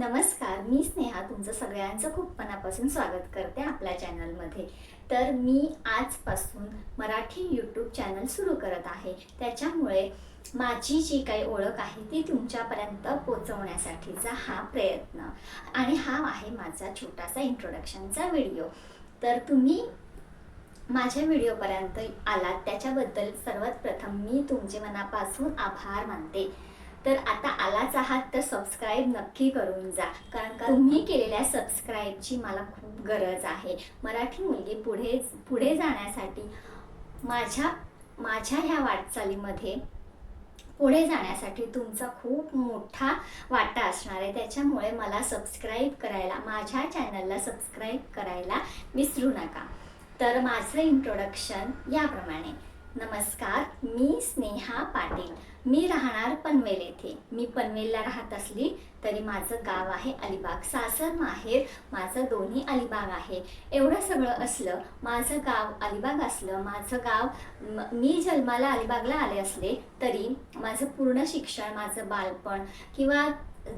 नमस्कार मी स्नेहा. तुमचं सगळ्यांचं खूप मनापासून स्वागत करते आपल्या चॅनलमध्ये. तर मी आजपासून मराठी यूट्यूब चॅनल सुरू करत आहे. त्याच्यामुळे माझी जी काही ओळख आहे ती तुमच्यापर्यंत पोचवण्यासाठीचा हा प्रयत्न आणि हा आहे माझा छोटासा इंट्रोडक्शनचा व्हिडिओ तर तुम्ही माझ्या व्हिडिओपर्यंत आलात त्याच्याबद्दल सर्वात प्रथम मी तुमचे मनापासून आभार मानते. तर आता आलाच आहात तर सबस्क्राईब नक्की करून जा. कारण का तुम्ही केलेल्या सबस्क्राईबची मला खूप गरज आहे. मराठी मुलगी पुढे पुढे जाण्यासाठी माझ्या माझ्या ह्या वाटचालीमध्ये पुढे जाण्यासाठी तुमचा खूप मोठा वाटा असणार आहे. त्याच्यामुळे मला सबस्क्राईब करायला माझ्या चॅनलला सबस्क्राईब करायला विसरू नका. तर माझं इंट्रोडक्शन याप्रमाणे. नमस्कार मी स्नेहा पाटील. मी राहणार पनवेल येथे. मी पनवेलला राहत असली तरी माझं गाव आहे अलिबाग. सासर माहेर माझं दोन्ही अलिबाग आहे. एवढं सगळं असलं माझं गाव अलिबाग असलं माझं गाव मी जन्माला अलिबागला आले असले तरी माझं पूर्ण शिक्षण माझं बालपण किंवा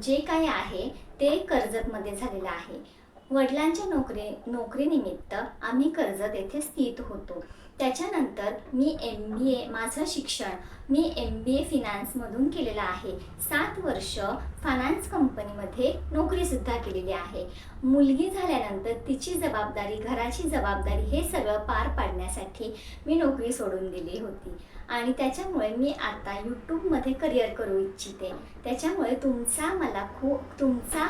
जे काही आहे ते कर्जतमध्ये झालेलं आहे. वडिलांच्या नोकरी नोकरीनिमित्त आम्ही कर्जत येथे स्थित होतो. त्याच्यानंतर मी एम बी ए माझं शिक्षण मी एम बी ए फिनान्समधून केलेलं आहे. सात वर्ष फायनान्स कंपनीमध्ये नोकरीसुद्धा केलेली आहे. मुलगी झाल्यानंतर तिची जबाबदारी घराची जबाबदारी हे सगळं पार पाडण्यासाठी मी नोकरी सोडून दिली होती. आणि त्याच्यामुळे मी आता यूट्यूबमध्ये करिअर करू इच्छिते. त्याच्यामुळे तुमचा मला खूप तुमचा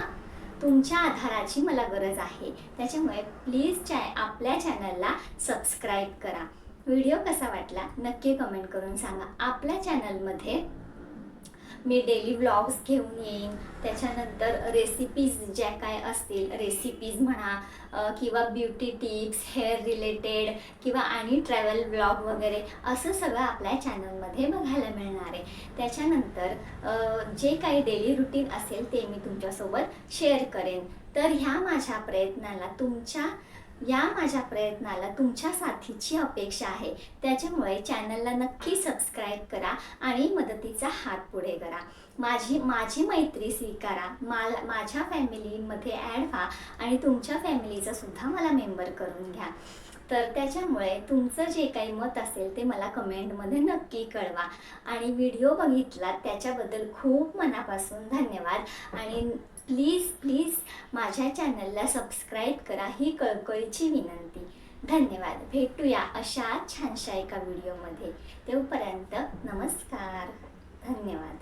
तुमच्या आधाराची मला गरज आहे. त्याच्यामुळे प्लीज चॅ आपल्या चॅनलला सबस्क्राईब करा. व्हिडिओ कसा वाटला नक्की कमेंट करून सांगा. आपल्या चॅनलमध्ये मी डेली व्लॉग्स घेऊन येईन. त्याच्यानंतर रेसिपीज ज्या काय असतील रेसिपीज म्हणा किंवा ब्युटी टिप्स हेअर रिलेटेड किंवा आणि ट्रॅव्हल ब्लॉग वगैरे असं सगळं आपल्या चॅनलमध्ये बघायला मिळणार आहे. त्याच्यानंतर जे काही डेली रुटीन असेल ते मी तुमच्यासोबत शेअर करेन. तर ह्या माझ्या प्रयत्नाला तुमच्या या माझ्या प्रयत्नाला तुमच्या साथीची अपेक्षा आहे. त्याच्यामुळे चॅनलला नक्की सबस्क्राईब करा आणि मदतीचा हात पुढे करा. माझी माझी मैत्री स्वीकारा. मला माझ्या फॅमिलीमध्ये ॲड व्हा आणि तुमच्या फॅमिलीचा सुद्धा मला मेंबर करून घ्या. तर त्याच्यामुळे तुमचं जे काही मत असेल ते मला कमेंटमध्ये नक्की कळवा. आणि व्हिडिओ बघितला त्याच्याबद्दल खूप मनापासून धन्यवाद. आणि प्लीज प्लीज माझ्या चॅनलला सबस्क्राईब करा ही कळकळीची विनंती. धन्यवाद. भेटूया अशा छानशा एका व्हिडिओमध्ये. तोपर्यंत नमस्कार. धन्यवाद.